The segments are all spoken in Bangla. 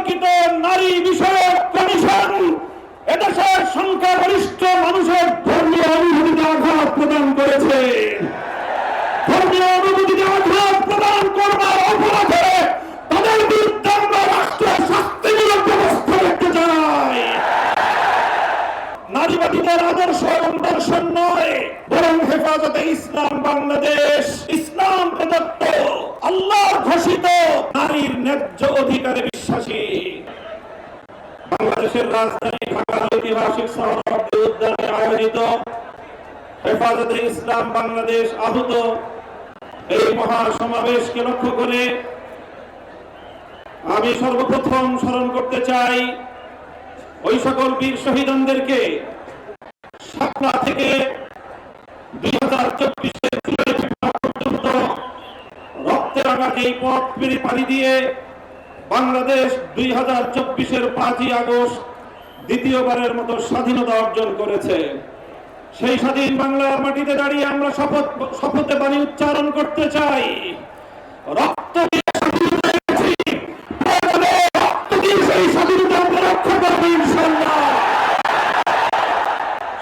বিতর্কিত নারী বিষয়ক কমিশন, এদেশের সংখ্যাগরিষ্ঠ মানুষের ধর্মীয় অনুভূতিতে আঘাত প্রদান করেছে। ধর্মীয় অনুভূতিতে আঘাত প্রদান করবার অপরাধে তাদের বিরুদ্ধে আমরা রাষ্ট্রের শাস্তিমূলক ব্যবস্থা দেখতে চাই। নারীবাদীদের আদর্শ এবং দর্শন নয়, বরং হেফাজতে ইসলাম বাংলাদেশ। ইসলাম প্রদত্ত আল্লাহর ঘোষিত নারীর ন্যায্য অধিকারে বিশ্বাসী বাংলাদেশের রাজধানী ঢাকার ঐতিহাসিক সহরবর্তী উদ্যানে আয়োজিত হেফাজতে ইসলাম বাংলাদেশ আহত। এই মহা সমাবেশকে লক্ষ্য করে আমি সর্বপ্রথম স্মরণ করতে চাই ওই সকল বীর শহীদদেরকে সাতলা থেকে দুই হাজার চব্বিশের জুলাই পর্যন্ত রক্তের আঘাতে এই পথ পেরে পাড়ি দিয়ে বাংলাদেশ দুই হাজার চব্বিশের পাঁচই আগস্ট দ্বিতীয়বারের মতো স্বাধীনতা অর্জন করেছে। সেই স্বাধীন বাংলার মাটিতে দাঁড়িয়ে আমরা শপথ, শপথে বাণী উচ্চারণ করতে চাই। রক্ত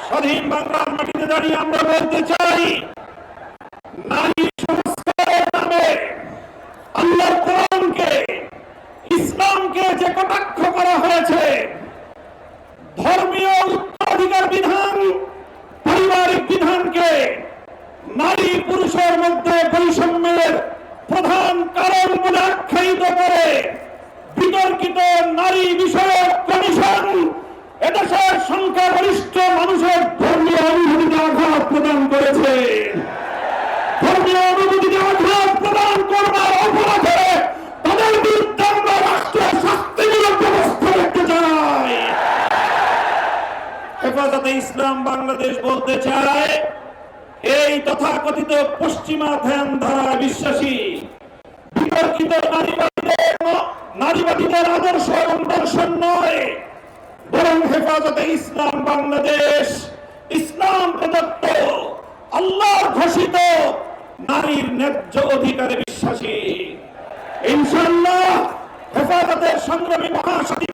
স্বাধীন বাংলার মাটিতে দাঁড়িয়ে আমরা বলতে চাই নারী সংস্কারের নামে আল্লাহর কোরআনকে ইসলামকে যে কটাক্ষ করা হয়েছে, ধর্মীয় উত্তরাধিকার বিধান, পারিবারিক বিধানকে নারী পুরুষের মধ্যে বৈষম্যের প্রধান কারণ বলে আখ্যায়িত করে বিতর্কিত নারী বিষয়ক কমিশন, এদেশের সংখ্যাগরিষ্ঠ মানুষের হেফাজতে ইসলাম বাংলাদেশ বলতে চায়, এই তথাকথিত পশ্চিমা ধ্যান ধারা বিশ্বাসী, বিতর্কিত নারীবাদীদের নারীবাদীদের আদর্শ এবং দর্শন নয়, বরং হেফাজতে ইসলাম বাংলাদেশ, ইসলাম প্রদত্ত আল্লাহর ঘোষিত, নারীর ন্যায্য অধিকারে বিশ্বাসী। ইনশাল্লাহ হেফাজতের সংগ্রামী মহাসচিব